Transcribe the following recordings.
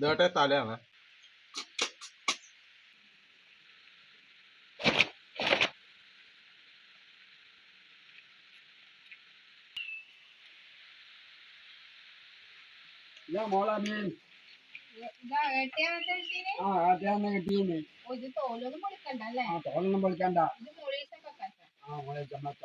ഇതോട്ടെ തലയാണ്. ഇതാ മോളെ മീൻ ഇതാ ഏട്ടിയാണത്തെ കിട്ടീന്? ആ ആദ്യം കിട്ടീന് ഓ, ഇത് തോലൊന്നും പൊളിക്കണ്ട അല്ലേ? ആ തോളൊന്നും പൊളിക്കണ്ട. ഇത് മുളീസം വെക്കാത്ത ആ മോളെ ചമ്മത്ത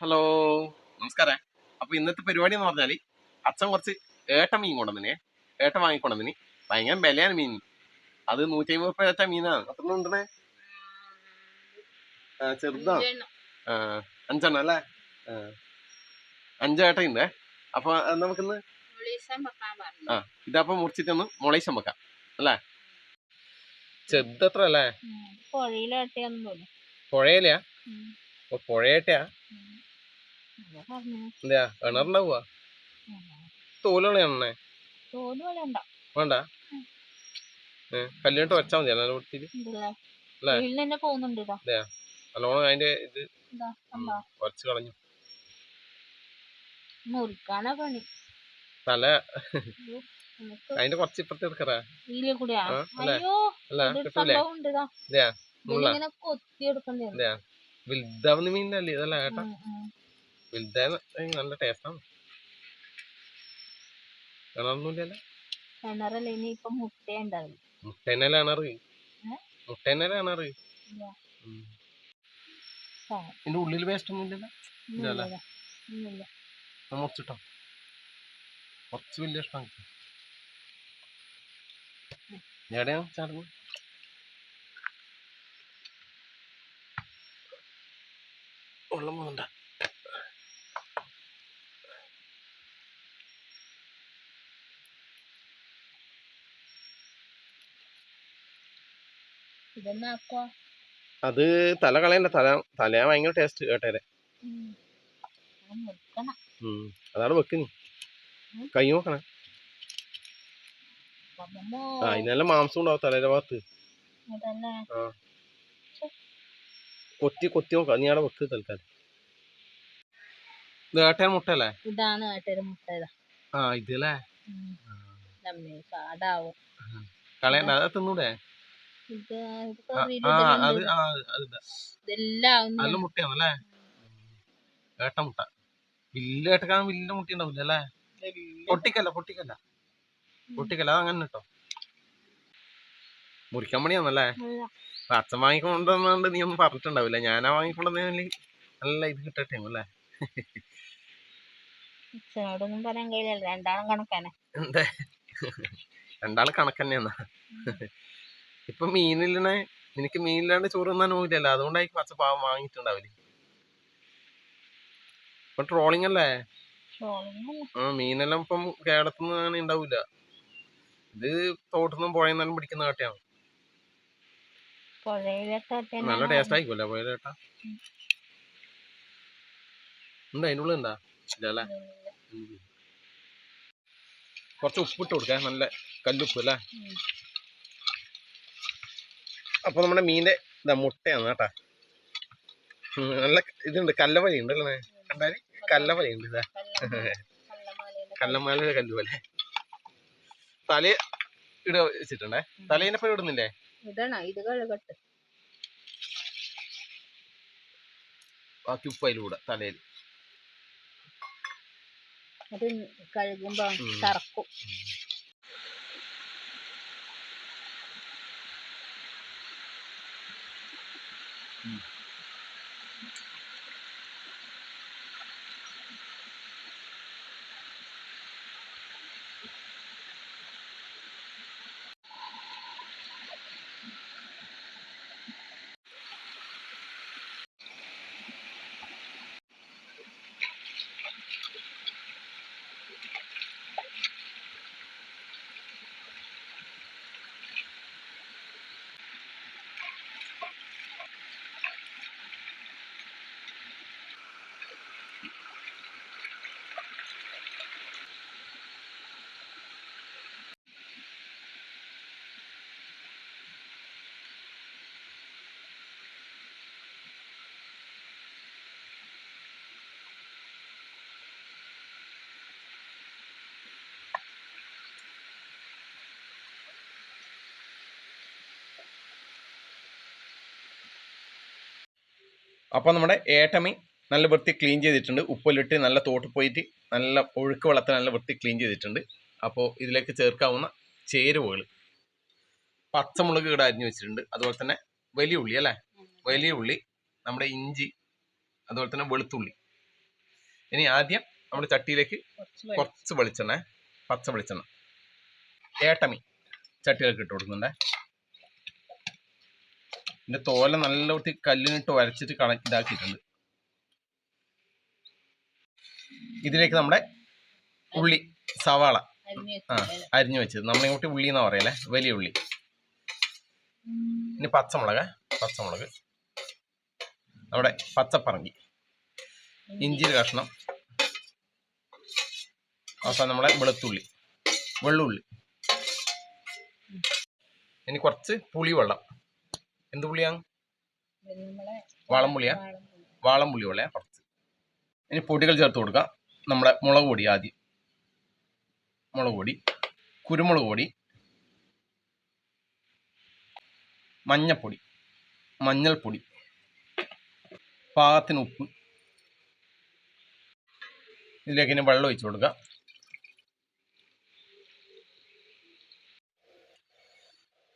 ഹലോ നമസ്കാരം. അപ്പൊ ഇന്നത്തെ പരിപാടി എന്ന് പറഞ്ഞാൽ അച്ഛൻ കുറച്ച് ഏട്ട മീൻ കൊണ്ടുവന്നിനെ. ഏട്ട വാങ്ങിക്കൊണ്ടുവന്നിന്. ഭയങ്കര വിലയാണ് മീൻ. അത് നൂറ്റി അമ്പത് രൂപ വെച്ച മീനാണ്. അത്ര ഉണ്ടേ ചെറുതാ. അഞ്ചെണ്ണം അല്ലേ? ആ. അഞ്ചേട്ട ഉണ്ട് അപ്പൊ നമുക്ക് നമുക്കിന്ന് ആ ഇതപ്പൊ മുറിച്ചിട്ടൊന്ന് മുളേശം വെക്കാം. അല്ലേ? ചെറുതത്ര അല്ലേ? പുഴയിലേട്ടിയാന്ന് തോന്നുന്നു. പുഴയിലെയാ? പുഴയേട്ടയാ? എന്താ കിണറുണ്ടാവുക തോലുള്ള എണ്ണേ തോൽ പോലെ ഉണ്ടോ വേണ്ട. കല്ലിട്ട് വെച്ചാൽ മതി നല്ല വൃത്തിയിൽ നല്ലോണം അതിന്റെ ഇത് കുറച്ച് കളഞ്ഞു. തല. അതിന്റെ കുറച്ച് ഇപ്പുറത്ത് എടുക്കറാ വലുതാവുന്ന മീനല്ലേ ഇതല്ല ഏട്ടാ. വലുതായ നല്ല ടേസ്റ്റാണ് കിണറല്ലേ? ഇനി ഇപ്പൊ കിണറ് കിണറ്. ഇതിന്റെ ഉള്ളിൽ വേസ്റ്റ് ഒന്നും ഇല്ലല്ലോ? മുറിച്ചിട്ടോ? കുറച്ച് വലിയ ഇഷ്ടമാണ് എവിടെയാണ് ചേർന്ന് വെള്ളം പോകണ്ട അത് തല കളയണ്ട. തല തലയാ ഭയങ്കര ടേസ്റ്റ് കേട്ടേരെ. ഉം. അതാണ് വെക്കുന്നു കൈ നോക്കണേ. ആ ഇതിനെല്ലാം മാംസം ഉണ്ടാവും തലേന്റെ ഭാഗത്ത്. കൊത്തി കൊത്തി നോക്കാം. നീ അവിടെ വെക്ക് തൽക്കാലം. ഇത് ഏട്ടയുടെ മുട്ടല്ലേ ഇതാണ് ഏട്ടൊരു മുട്ട ആ ഇതല്ലേ കളയണ്ട. അത് തിന്നൂടെ? നല്ല ഒന്ന് മുട്ടയാണല്ലേ? ഏട്ട മുട്ട. വലിയ ഏട്ടക്കാൻ വലിയ മുട്ട ഉണ്ടാവില്ല അല്ലേ? പൊട്ടിക്കല്ല പൊട്ടിക്കല്ല. പൊട്ടിക്കല്ല അത് അങ്ങനെ കേട്ടോ മുറിക്കാൻ പണിയാന്നല്ലേ? അച്ഛൻ വാങ്ങിക്കൊണ്ടുവന്നുകൊണ്ട് നീ ഒന്നും പറഞ്ഞിട്ടുണ്ടാവില്ല. ഞാനാ വാങ്ങിക്കൊണ്ടെന്ന് നല്ല ഇത് കിട്ടട്ടെ അല്ലേ? അച്ഛനോടൊന്നും പറയാൻ കഴിയില്ല രണ്ടാളും കണക്കാണ് എന്താ? രണ്ടാൾ കണക്ക് തന്നെയാന്നാ ഇപ്പൊ മീനില്ലണേ നിനക്ക് മീനില്ലാണ്ട് ചോറ് തിന്നാൻ പോയില്ലല്ലോ അതുകൊണ്ടായിരിക്കും പച്ച പാവം വാങ്ങിയിട്ടുണ്ടാവില്ലേ ഇപ്പൊ ട്രോളിംഗ് അല്ലേ? ആ മീനെല്ലാം ഇപ്പം കേരളത്തിന്ന് ഉണ്ടാവില്ല ഇത് തോട്ടുനിന്നും പുഴയെന്നാലും പിടിക്കുന്ന കാട്ടിയാണ്. നല്ല ടേസ്റ്റ് ആയിക്കോല്ലേ പുഴയിലെ കേട്ടാ? എന്താ അതിന്റെ ഉള്ളിൽ എന്താ. കുറച്ച് ഉപ്പിട്ട് കൊടുക്കേ നല്ല കല്ലുപ്പ് അല്ലേ? അപ്പൊ നമ്മുടെ മീന്റെ ഇതാ മുട്ടയാണ് കേട്ടാ. നല്ല ഇതുണ്ട് കല്ലവലി ഉണ്ട് അല്ലേ? കണ്ടാൽ? കല്ലവലി ഉണ്ട് ഇതാ. കല്ലമാലയുടെ കല്ലുപോലെ. തല ഇട വെച്ചിട്ടുണ്ടേ? തലേനെപ്പോഴും ഇടുന്നില്ലേ? ബാക്കി ഉപ്പ് അതിലൂടെ തലയിൽ. അത് കഴുകുമ്പോ. കറക്കും. അപ്പോൾ നമ്മുടെ ഏട്ടമി നല്ല വൃത്തി ക്ലീൻ ചെയ്തിട്ടുണ്ട്. ഉപ്പിലിട്ട് നല്ല തോട്ട് പോയിട്ട് നല്ല ഒഴുക്ക് വെള്ളത്തിൽ നല്ല വൃത്തി ക്ലീൻ ചെയ്തിട്ടുണ്ട്. അപ്പോൾ ഇതിലേക്ക് ചേർക്കാവുന്ന ചേരുവകൾ പച്ചമുളക് ഇവിടെ അരിഞ്ഞു വെച്ചിട്ടുണ്ട്. അതുപോലെ തന്നെ വലിയ ഉള്ളി അല്ലേ? വലിയ ഉള്ളി നമ്മുടെ ഇഞ്ചി അതുപോലെ തന്നെ വെളുത്തുള്ളി. ഇനി ആദ്യം നമ്മുടെ ചട്ടിയിലേക്ക് കുറച്ച്. വെളിച്ചെണ്ണ പച്ച വെളിച്ചെണ്ണ. ഏട്ടമി ചട്ടിയിലേക്ക് ഇട്ട് കൊടുക്കുന്നുണ്ടേ. ഇതിന്റെ തോല നല്ല വൃത്തി കല്ലിനിട്ട് വരച്ചിട്ട് കണക്ട് ഇതാക്കിയിട്ടുണ്ട്. ഇതിലേക്ക് നമ്മുടെ ഉള്ളി സവാള. ആ അരിഞ്ഞു വെച്ചത്. നമ്മളിങ്ങോട്ട് ഉള്ളി എന്നാ പറയല്ലേ വലിയ ഉള്ളി. ഇനി പച്ചമുളക് പച്ചമുളക്. നമ്മുടെ പച്ചപ്പറങ്കി. ഇഞ്ചി കഷ്ണം. അവസാനം നമ്മളെ വെളുത്തുള്ളി. വെള്ളുള്ളി. ഇനി കുറച്ച് പുളിവെള്ളം. എന്ത് പുളിയാണ് വാളംപുളിയാ? വാളംപുളി. പോലെ കുറച്ച്. ഇനി പൊടികൾ ചേർത്ത് കൊടുക്കാം. നമ്മുടെ മുളക് പൊടി ആദ്യം. മുളക് പൊടി കുരുമുളക് പൊടി മഞ്ഞപ്പൊടി മഞ്ഞൾപ്പൊടി പാകത്തിന് ഉപ്പ്. ഇതിലേക്ക് ഇനി വെള്ളം ഒഴിച്ചു കൊടുക്കുക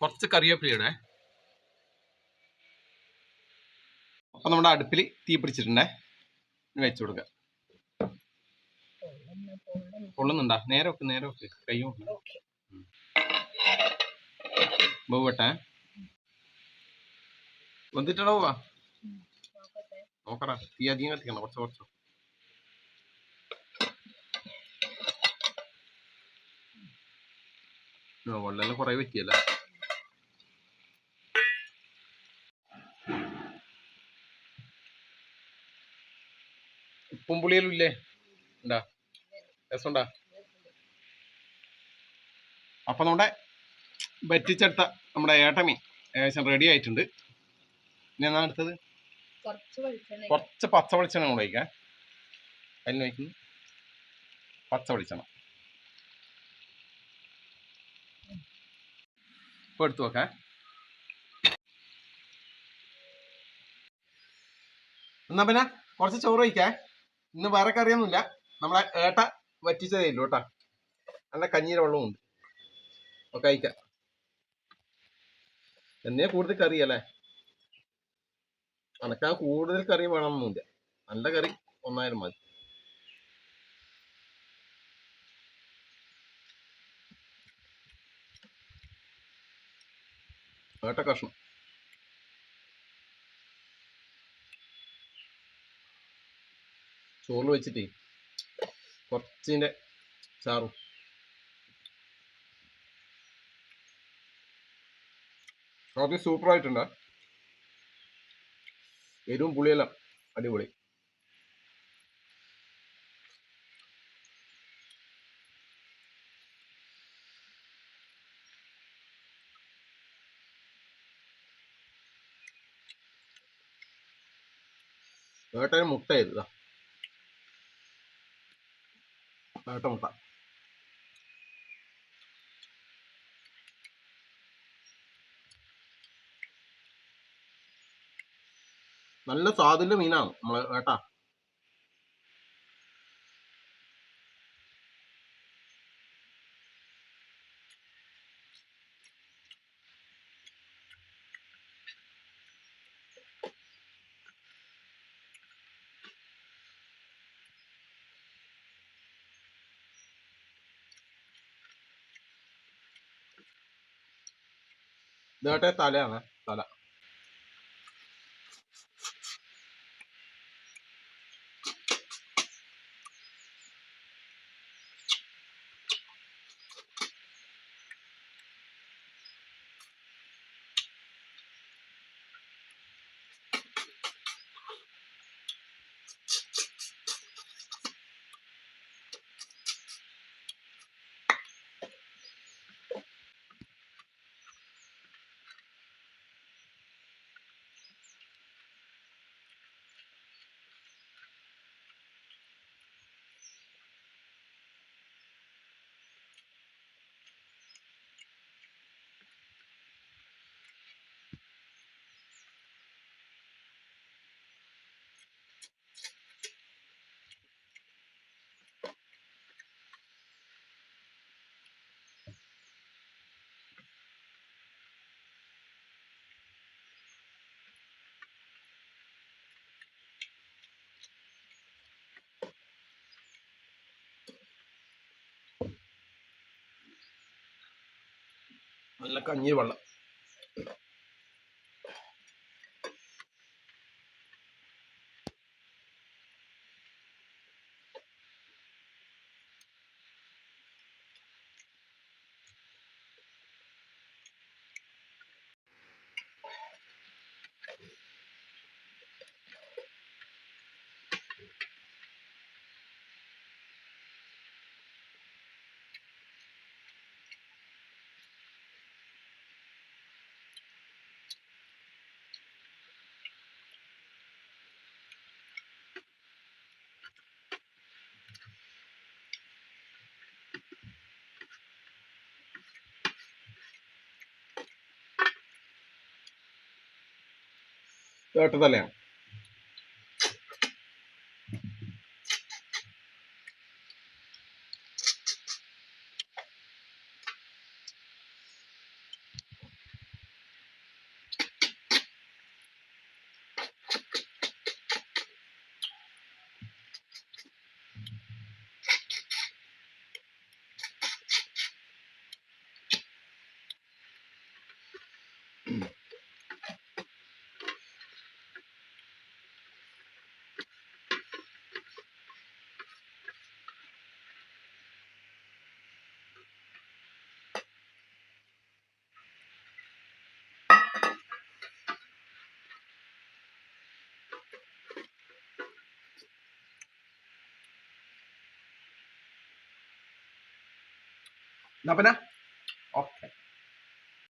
കുറച്ച് കറിവേപ്പിലയുടെ അപ്പൊ നമ്മുടെ അടുപ്പിൽ തീ പിടിച്ചിട്ടുണ്ടേ. വെച്ചു കൊടുക്കുക പൊള്ളുന്നു. നേരെ വെക്ക് നേരെ വെക്ക്. കൈ വെക്ക് ഓക്കേ. ബഹുവട്ടെ വന്നിട്ടടോ വാ നോക്കട്ടെ. നോക്കടാ തീ അധികം കത്തിക്കണം കുറച്ച് കുറച്ച്. വെള്ളം കുറെ പറ്റിയല്ല ഉപ്പും പുളിയലും ഇല്ലേ ഉണ്ടാ? രസമുണ്ടാ? അപ്പൊ നമ്മുടെ വറ്റിച്ചെടുത്ത നമ്മുടെ ഏട്ടമീൻ ഏകദേശം റെഡി ആയിട്ടുണ്ട്. ഇനി എന്നാണ് എടുത്തത്? കുറച്ച് പച്ച വെളിച്ചെണ്ണ കൂടെ ഒഴിക്കാം. അതിന് ഒഴിക്കുന്നു. പച്ച വെളിച്ചെണ്ണ. ഇപ്പൊ എടുത്തു നോക്കാം. എന്നാ പിന്നെ കുറച്ച് ചോറ് കഴിക്കേ ഇന്ന് വേറെ കറിയൊന്നുമില്ല. നമ്മളെ ഏട്ട വറ്റിച്ചതേ ഇല്ലു കേട്ടാ. നല്ല കഞ്ഞീരെ വെള്ളമുണ്ട് ഒക്കെ കഴിക്കാം. എന്നെ കൂടുതൽ കറി അല്ലേ? അനക്കാ കൂടുതൽ കറി വേണമെന്നൊന്നുമില്ല. നല്ല കറി ഒന്നായിരം മതി. ഏട്ട കഷ്ണം. ചോറ് വെച്ചിട്ടേ കുറച്ചിന്റെ ചാറും. ആദ്യം സൂപ്പറായിട്ടുണ്ട്. എരിവും പുളിയെല്ലാം അടിപൊളി. വേട്ടന് മുട്ട ചെയ്തതാ കാട്ടുമുട്ട നല്ല സ്വാദുള്ള മീനാണ് നമ്മൾ കേട്ടാ? 4'e talya mı? നല്ല കഞ്ഞി വെള്ളം ഇതോട്ടെ തലയാണ് എന്നാ പിന്നെ ഓക്കെ